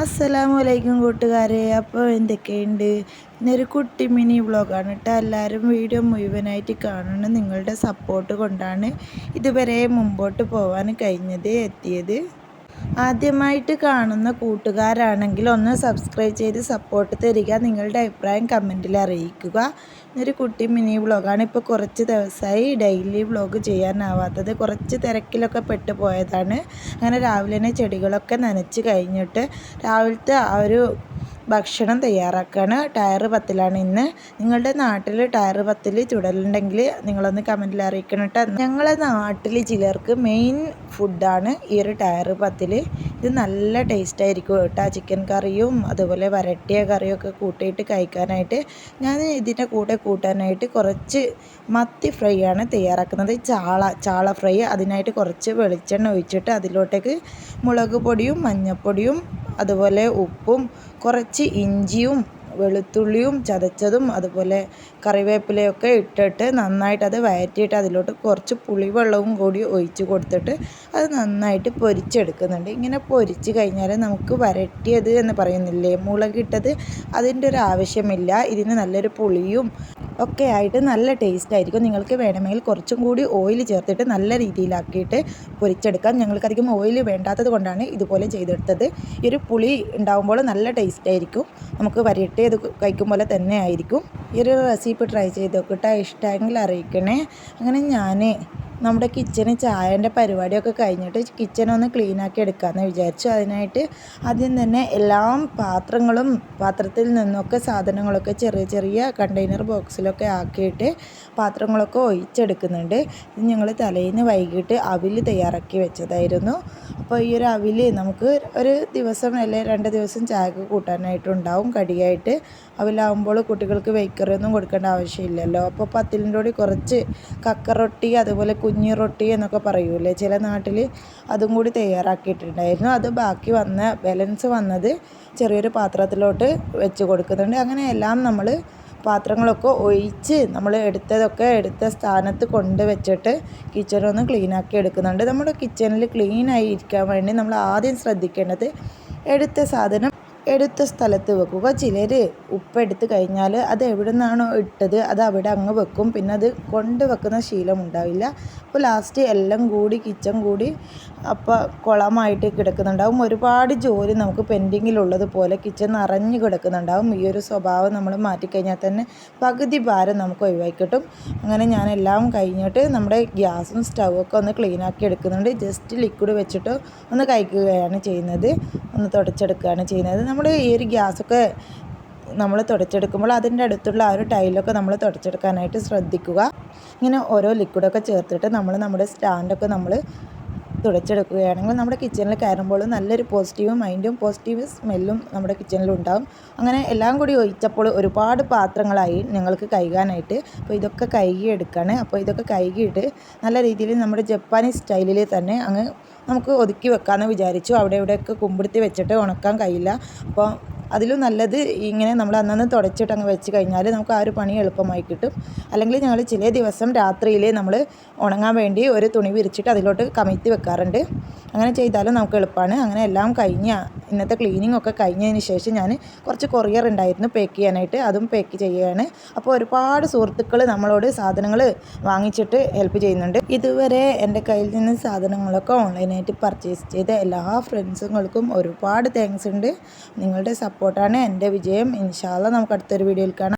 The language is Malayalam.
അസ്സലാമു അലൈക്കും കൂട്ടുകാരെ. അപ്പോൾ എന്തൊക്കെയുണ്ട്? ഇന്നൊരു കുട്ടി മിനി വ്ളോഗാണ് കേട്ടോ. എല്ലാവരും വീഡിയോ മുഴുവനായിട്ട് കാണണം. നിങ്ങളുടെ സപ്പോർട്ട് കൊണ്ടാണ് ഇതുവരെ മുമ്പോട്ട് പോകാൻ കഴിഞ്ഞത് എത്തിയത്. ആദ്യമായിട്ട് കാണുന്ന കൂട്ടുകാരാണെങ്കിൽ ഒന്ന് സബ്സ്ക്രൈബ് ചെയ്ത് സപ്പോർട്ട് തരിക. നിങ്ങളുടെ അഭിപ്രായം കമന്റിൽ അറിയിക്കുക. ഇന്നൊരു കുട്ടി മിനി വ്ളോഗാണ് ഇപ്പോൾ കുറച്ച് ദിവസമായി ഡെയിലി വ്ളോഗ് ചെയ്യാനാവാത്തത്. കുറച്ച് തിരക്കിലൊക്കെ പെട്ടുപോയതാണ്. അങ്ങനെ രാവിലെ തന്നെ ചെടികളൊക്കെ നനച്ച് കഴിഞ്ഞിട്ട് രാവിലത്തെ ആ ഒരു ഭക്ഷണം തയ്യാറാക്കുകയാണ് ടയർ പത്തിലാണ് ഇന്ന്. നിങ്ങളുടെ നാട്ടിൽ ടയർ പത്തിൽ ചുടലുണ്ടെങ്കിൽ നിങ്ങളൊന്ന് കമന്റിൽ അറിയിക്കണം കേട്ടോ ഞങ്ങളെ നാട്ടിൽ ചിലർക്ക് മെയിൻ ഫുഡാണ് ഈ ഒരു ടയർ പത്തിൽ ഇത് നല്ല ടേസ്റ്റ് ആയിരിക്കും കേട്ടോ. ചിക്കൻ കറിയും അതുപോലെ വരട്ടിയ കറിയൊക്കെ കൂട്ടിയിട്ട് കഴിക്കാനായിട്ട്. ഞാൻ ഇതിന്റെ കൂടെ കൂട്ടാനായിട്ട് കുറച്ച് മത്തി ഫ്രൈ ആണ് തയ്യാറാക്കുന്നത്. ചാള ചാള ഫ്രൈ അതിനായിട്ട് കുറച്ച് വെളിച്ചെണ്ണ ഒഴിച്ചിട്ട് അതിലോട്ടേക്ക് മുളക് പൊടിയും മഞ്ഞൾപ്പൊടിയും അതുപോലെ ഉപ്പും കുറച്ച് ഇഞ്ചിയും വെളുത്തുള്ളിയും ചതച്ചതും അതുപോലെ കറിവേപ്പിലയൊക്കെ ഇട്ടിട്ട് നന്നായിട്ട് അത് വഴറ്റിയിട്ട് അതിലോട്ട് കുറച്ച് പുളിവെള്ളവും കൂടി ഒഴിച്ച് കൊടുത്തിട്ട് അത് നന്നായിട്ട് പൊരിച്ചെടുക്കുന്നുണ്ട്. ഇങ്ങനെ പൊരിച്ച് കഴിഞ്ഞാൽ നമുക്ക് വരട്ടിയത് എന്ന് പറയുന്നില്ലേ? മുളകിട്ടത് അതിന്റെ ഒരു ആവശ്യമില്ല. ഇതിന് നല്ലൊരു പുളിയും ഒക്കെ ആയിട്ട് നല്ല ടേസ്റ്റ് ആയിരിക്കും. നിങ്ങൾക്ക് വേണമെങ്കിൽ കുറച്ചും കൂടി ഓയിൽ ചേർത്തിട്ട് നല്ല രീതിയിലാക്കിയിട്ട് പൊരിച്ചെടുക്കാം. ഞങ്ങൾക്കധികം ഓയിൽ വേണ്ടാത്തത് കൊണ്ടാണ് ഇതുപോലെ ചെയ്തെടുത്തത്. ഈ ഒരു പുളി ഉണ്ടാകുമ്പോൾ നല്ല ടേസ്റ്റ് ആയിരിക്കും. നമുക്ക് വരട്ടിയത് കഴിക്കും പോലെ തന്നെ ആയിരിക്കും. ഈ ഒരു റെസിപ്പി ട്രൈ ചെയ്ത് നോക്കിയിട്ട് ഇഷ്ടമെങ്കിൽ അറിയിക്കണേ. അങ്ങനെ ഞാൻ നമ്മുടെ കിച്ചണ് ചായന്റെ പരിപാടിയൊക്കെ കഴിഞ്ഞിട്ട് കിച്ചൺ ഒന്ന് ക്ലീൻ ആക്കി എടുക്കാമെന്ന് വിചാരിച്ചു. അതിനായിട്ട് ആദ്യം തന്നെ എല്ലാ പാത്രങ്ങളും പാത്രത്തിൽ നിന്നൊക്കെ സാധനങ്ങളൊക്കെ ചെറിയ ചെറിയ കണ്ടെയ്നർ ബോക്സിലൊക്കെ ആക്കിയിട്ട് പാത്രങ്ങളൊക്കെ ഒഴിച്ചെടുക്കുന്നുണ്ട്. ഇത് ഞങ്ങൾ തലേന്ന് വൈകിട്ട് അവിൽ തയ്യാറാക്കി വെച്ചതായിരുന്നു. അപ്പോൾ ഈ ഒരു അവിൽ നമുക്ക് ഒരു ദിവസം അല്ലെങ്കിൽ രണ്ട് ദിവസം ചായക്ക് കൂട്ടാനായിട്ടുണ്ടാവും കടിയായിട്ട്. അവിലാവുമ്പോൾ കുട്ടികൾക്ക് ബേക്കറി ഒന്നും കൊടുക്കേണ്ട ആവശ്യമില്ലല്ലോ. അപ്പോൾ പത്തിലിന്റെ കൂടി കുറച്ച് കക്കറൊട്ടി അതുപോലെ കുഞ്ഞി റൊട്ടി എന്നൊക്കെ പറയൂലേ? ചില നാട്ടിൽ അതും കൂടി തയ്യാറാക്കിയിട്ടുണ്ടായിരുന്നു. അത് ബാക്കി വന്ന ബാലൻസ് വന്നത് ചെറിയൊരു പാത്രത്തിലോട്ട് വെച്ച് കൊടുക്കുന്നുണ്ട്. അങ്ങനെ എല്ലാം നമ്മൾ പാത്രങ്ങളൊക്കെ ഒഴിച്ച് നമ്മൾ എടുത്തതൊക്കെ എടുത്ത സ്ഥാനത്ത് കൊണ്ട് വെച്ചിട്ട് കിച്ചണൊന്ന് ക്ലീനാക്കി എടുക്കുന്നുണ്ട്. നമ്മുടെ കിച്ചണിൽ ക്ലീനായി ഇരിക്കാൻ വേണ്ടി നമ്മൾ ആദ്യം ശ്രദ്ധിക്കേണ്ടത് എടുത്ത സാധനം എടുത്ത സ്ഥലത്ത് വെക്കുക. ചിലർ ഉപ്പെടുത്ത് കഴിഞ്ഞാൽ അത് എവിടെ നിന്നാണോ ഇട്ടത് അത് അവിടെ അങ്ങ് വെക്കും. പിന്നെ അത് കൊണ്ട് വെക്കുന്ന ശീലം ഉണ്ടാവില്ല. അപ്പോൾ ലാസ്റ്റ് എല്ലാം കൂടി കിച്ചൺ കൂടി അപ്പോൾ കുളമായിട്ട് കിടക്കുന്നുണ്ടാവും. ഒരുപാട് ജോലി നമുക്ക് പെൻഡിങ്ങിലുള്ളത് പോലെ കിച്ചൺ നിറഞ്ഞ് കിടക്കുന്നുണ്ടാവും. ഈ ഒരു സ്വഭാവം നമ്മൾ മാറ്റിക്കഴിഞ്ഞാൽ തന്നെ പകുതി ഭാരം നമുക്ക് ഒഴിവാക്കി കിട്ടും. അങ്ങനെ ഞാൻ എല്ലാം കഴിഞ്ഞിട്ട് നമ്മുടെ ഗ്യാസും സ്റ്റൗവൊക്കെ ഒന്ന് ക്ലീൻ ആക്കി എടുക്കുന്നുണ്ട്. ജസ്റ്റ് ലിക്വിഡ് വെച്ചിട്ട് ഒന്ന് കഴിക്കുകയാണ് ചെയ്യുന്നത്. ഒന്ന് തുടച്ചെടുക്കുകയാണ് ചെയ്യുന്നത്. നമ്മൾ ഈ ഒരു ഗ്യാസൊക്കെ നമ്മൾ തുടച്ചെടുക്കുമ്പോൾ അതിന്റെ അടുത്തുള്ള ആ ഒരു ടൈലൊക്കെ നമ്മൾ തുടച്ചെടുക്കാനായിട്ട് ശ്രദ്ധിക്കുക. ഇങ്ങനെ ഓരോ ലിക്വിഡൊക്കെ ചേർത്തിട്ട് നമ്മൾ നമ്മുടെ സ്റ്റാൻഡൊക്കെ നമ്മൾ തുടച്ചെടുക്കുകയാണെങ്കിൽ നമ്മുടെ കിച്ചണിൽ കയറുമ്പോൾ നല്ലൊരു പോസിറ്റീവ് മൈൻഡും പോസിറ്റീവ് സ്മെല്ലും നമ്മുടെ കിച്ചണിലുണ്ടാകും അങ്ങനെ എല്ലാം കൂടി ഒഴിച്ചപ്പോൾ ഒരുപാട് പാത്രങ്ങളായി ഞങ്ങൾക്ക് കഴുകാനായിട്ട്. അപ്പോൾ ഇതൊക്കെ കഴുകിയെടുക്കുകയാണ് അപ്പോൾ ഇതൊക്കെ കഴുകിയിട്ട് നല്ല രീതിയിൽ നമ്മുടെ ജപ്പാനീസ് സ്റ്റൈലിൽ തന്നെ അങ്ങ് നമുക്ക് ഒതുക്കി വെക്കാമെന്ന് വിചാരിച്ചു. അവിടെ ഇവിടെയൊക്കെ കുമ്പിടുത്തി വെച്ചിട്ട് ഉണക്കാൻ കഴിയില്ല. അപ്പോൾ അതിലും നല്ലത് ഇങ്ങനെ നമ്മൾ അന്നന്ന് തുടച്ചിട്ട് അങ്ങ് വെച്ച് കഴിഞ്ഞാൽ നമുക്ക് ആ ഒരു പണി എളുപ്പമായി കിട്ടും. അല്ലെങ്കിൽ ഞങ്ങൾ ചില ദിവസം രാത്രിയിൽ നമ്മൾ ഉണങ്ങാൻ വേണ്ടി ഒരു തുണി വിരിച്ചിട്ട് അതിലോട്ട് കമിഴ്ത്തി വെക്കാറുണ്ട്. അങ്ങനെ ചെയ്താലും നമുക്ക് എളുപ്പമാണ് അങ്ങനെ എല്ലാം കഴിഞ്ഞ ഇന്നത്തെ ക്ലീനിങ് ഒക്കെ കഴിഞ്ഞതിന് ശേഷം ഞാൻ കുറച്ച് കൊറിയർ ഉണ്ടായിരുന്നു പാക്ക് ചെയ്യാനായിട്ട്. അതും പാക്ക് ചെയ്യുകയാണ് അപ്പോൾ ഒരുപാട് സുഹൃത്തുക്കൾ നമ്മളോട് സാധനങ്ങൾ വാങ്ങിച്ചിട്ട് ഹെൽപ്പ് ചെയ്യുന്നുണ്ട്. ഇതുവരെ എന്റെ കയ്യിൽ നിന്ന് സാധനങ്ങളൊക്കെ ഓൺലൈനായിട്ട് പർച്ചേസ് ചെയ്ത എല്ലാ ഫ്രണ്ട്സുകൾക്കും ഒരുപാട് താങ്ക്സ് ഉണ്ട്. നിങ്ങളുടെ സപ്പോർട്ടാണ് എന്റെ വിജയം. ഇൻഷാല്ല നമുക്ക് അടുത്തൊരു വീഡിയോയിൽ കാണാം.